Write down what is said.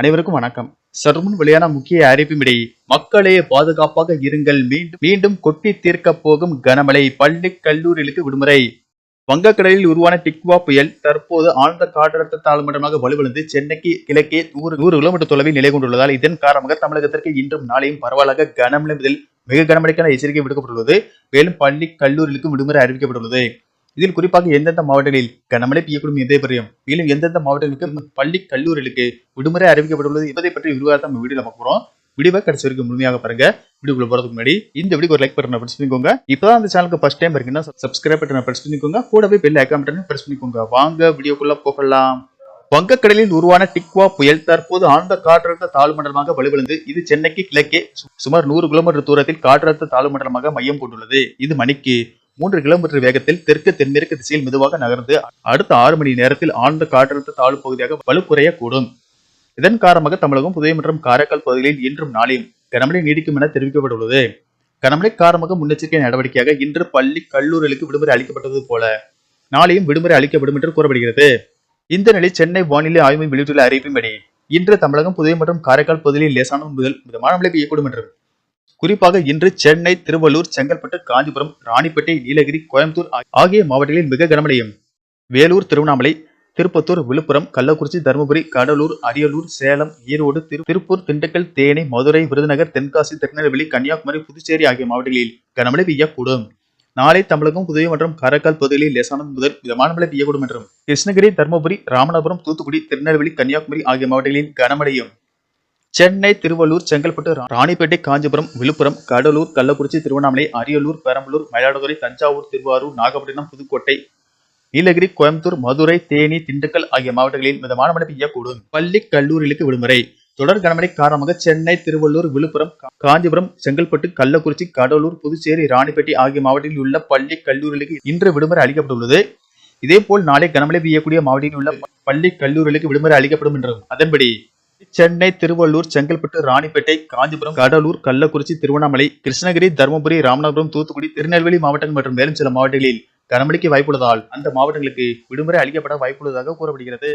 அனைவருக்கும் வணக்கம். சற்றுமுன் வெளியான முக்கிய அறிவிப்பின்படி மக்களே பாதுகாப்பாக இருங்கள். மீண்டும் மீண்டும் கொட்டி தீர்க்க போகும் கனமழை பள்ளி கல்லூரிகளுக்கு விடுமுறை. வங்கக்கடலில் உருவான டிக்வா புயல் தற்போது ஆழ்ந்த காற்றழுத்த தாழ்மண்டலமாக வலுவிழந்து சென்னைக்கு கிழக்கே நூறு நூறு கிலோமீட்டர் தொலைவில் நிலை கொண்டுள்ளதால் இதன் காரணமாக தமிழகத்திற்கு இன்றும் நாளையும் பரவலாக கனமழை முதல் மிக கனமழைக்கான எச்சரிக்கை விடுக்கப்பட்டுள்ளது. மேலும் பள்ளி கல்லூரிகளுக்கு விடுமுறை அறிவிக்கப்பட்டுள்ளது. இதில் குறிப்பாக எந்தெந்த மாவட்டங்களில் கனமழை பெய்யக்கூடும் என்பதை பற்றியும் மேலும் எந்தெந்த மாவட்டங்களுக்கு பள்ளி கல்லூரிகளுக்கு விடுமுறை அறிவிக்கப்பட்டுள்ளது என்பதை பற்றி விரிவாக நம்ம வீடியோ நம்ம போகிறோம் வீடியோ கடைசி வரைக்கும் முழுமையாக பாருங்க. வீடியோக்குள்ள போறதுக்கு முன்னாடி இந்த வீடியோ ஒரு லைக் பண்ண பிரஸ் பண்ணிக்கோங்க. இப்பதான் அந்த சேனலுக்கு ஃபர்ஸ்ட் டைம் இருக்கீங்கன்னா சப்ஸ்கிரைப் பட்டனை பிரஸ் பண்ணிக்கோங்க. கூடவே பெல் ஐக்கான் பட்டனை பிரஸ் பண்ணிக்கோங்க. வாங்க வீடியோக்குள்ள போகலாம். வங்கக்கடலில் உருவான டிக்வா புயல் தற்போது ஆழ்ந்த காற்றழுத்த தாழ்மண்டலமாக வலுவிழந்து இது சென்னைக்கு கிழக்கே சு- சுமார் நூறு கிலோமீட்டர் தூரத்தில் காற்றழுத்த தாழ்மண்டலமாக மையம் கொண்டுள்ளது. இது மணிக்கு மூன்று கிலோமீட்டர் வேகத்தில் தெற்கு தென்மேற்கு திசையில் மெதுவாக நகர்ந்து அடுத்த ஆறு மணி நேரத்தில் ஆழ்ந்த காற்றழுத்த தாழ்வு பகுதியாக வலுக்குறையக்கூடும் இதன் காரணமாக தமிழகம் புதுவை மற்றும் காரைக்கால் பகுதிகளில் இன்றும் நாளையும் கனமழை நீடிக்கும் என தெரிவிக்கப்பட்டுள்ளது. கனமழை காரணமாக முன்னெச்சரிக்கை நடவடிக்கையாக இன்று பள்ளி கல்லூரிகளுக்கு விடுமுறை அளிக்கப்பட்டது போல நாளையும் விடுமுறை அளிக்கப்படும் என்று கூறப்படுகிறது. இந்த நிலை சென்னை வானிலை ஆய்வு வெளியிட்டுள்ள அறிவிப்பின்படி இன்று தமிழகம் புதுவை மற்றும் காரைக்கால் பகுதியில் லேசான முதல் மிதமான மழை பெய்யக்கூடும் என்றும் குறிப்பாக இன்று சென்னை திருவள்ளூர் செங்கல்பட்டு காஞ்சிபுரம் ராணிப்பேட்டை நீலகிரி கோயம்புத்தூர் ஆகிய மாவட்டங்களில் மிக கனமழையும். வேலூர் திருவண்ணாமலை திருப்பத்தூர் விழுப்புரம் கள்ளக்குறிச்சி தருமபுரி கடலூர் அரியலூர் சேலம் ஈரோடு திரு- திருப்பூர் திண்டுக்கல் தேனி மதுரை விருதுநகர் தென்காசி திருநெல்வேலி கன்னியாகுமரி புதுச்சேரி ஆகிய மாவட்டங்களில் கனமழை பெய்யக்கூடும். நாளை தமிழகம் புதுவை மற்றும் காரைக்கால் பகுதிகளில் லேசானது முதல் மிதமான மழை பெய்யக்கூடும் என்றும். கிருஷ்ணகிரி தருமபுரி ராமநாதபுரம் தூத்துக்குடி திருநெல்வேலி கன்னியாகுமரி ஆகிய மாவட்டங்களில் கனமழையும். சென்னை திருவள்ளூர் செங்கல்பட்டு ராணிப்பேட்டை காஞ்சிபுரம் விழுப்புரம் கடலூர் கள்ளக்குறிச்சி திருவண்ணாமலை அரியலூர் பெரம்பலூர் மயிலாடுதுறை தஞ்சாவூர் திருவாரூர் நாகப்பட்டினம் புதுக்கோட்டை நீலகிரி கோயம்புத்தூர் மதுரை தேனி திண்டுக்கல் ஆகிய மாவட்டங்களில் மிதமான மழை பெய்யக்கூடும். பள்ளி கல்லூரிகளுக்கு விடுமுறை. தொடர் கனமழை காரணமாக சென்னை திருவள்ளூர் விழுப்புரம் காஞ்சிபுரம் செங்கல்பட்டு கள்ளக்குறிச்சி கடலூர் புதுச்சேரி ராணிப்பேட்டை ஆகிய மாவட்டங்களில் உள்ள பள்ளி கல்லூரிகளுக்கு இன்று விடுமுறை அளிக்கப்பட்டுள்ளது. இதேபோல் நாளை கனமழை பெய்யக்கூடிய மாவட்டங்களில் உள்ள பள்ளி கல்லூரிகளுக்கு விடுமுறை அளிக்கப்படும் என்றும் அதன்படி சென்னை திருவள்ளூர் செங்கல்பட்டு ராணிப்பேட்டை காஞ்சிபுரம் கடலூர் கள்ளக்குறிச்சி திருவண்ணாமலை கிருஷ்ணகிரி தருமபுரி ராமநாதபுரம் தூத்துக்குடி திருநெல்வேலி மாவட்டங்கள் மற்றும் மேலும் சில மாவட்டங்களில் கனமழைக்கு வாய்ப்புள்ளதால் அந்த மாவட்டங்களுக்கு விடுமுறை அளிக்கப்பட வாய்ப்புள்ளதாக கூறப்படுகிறது.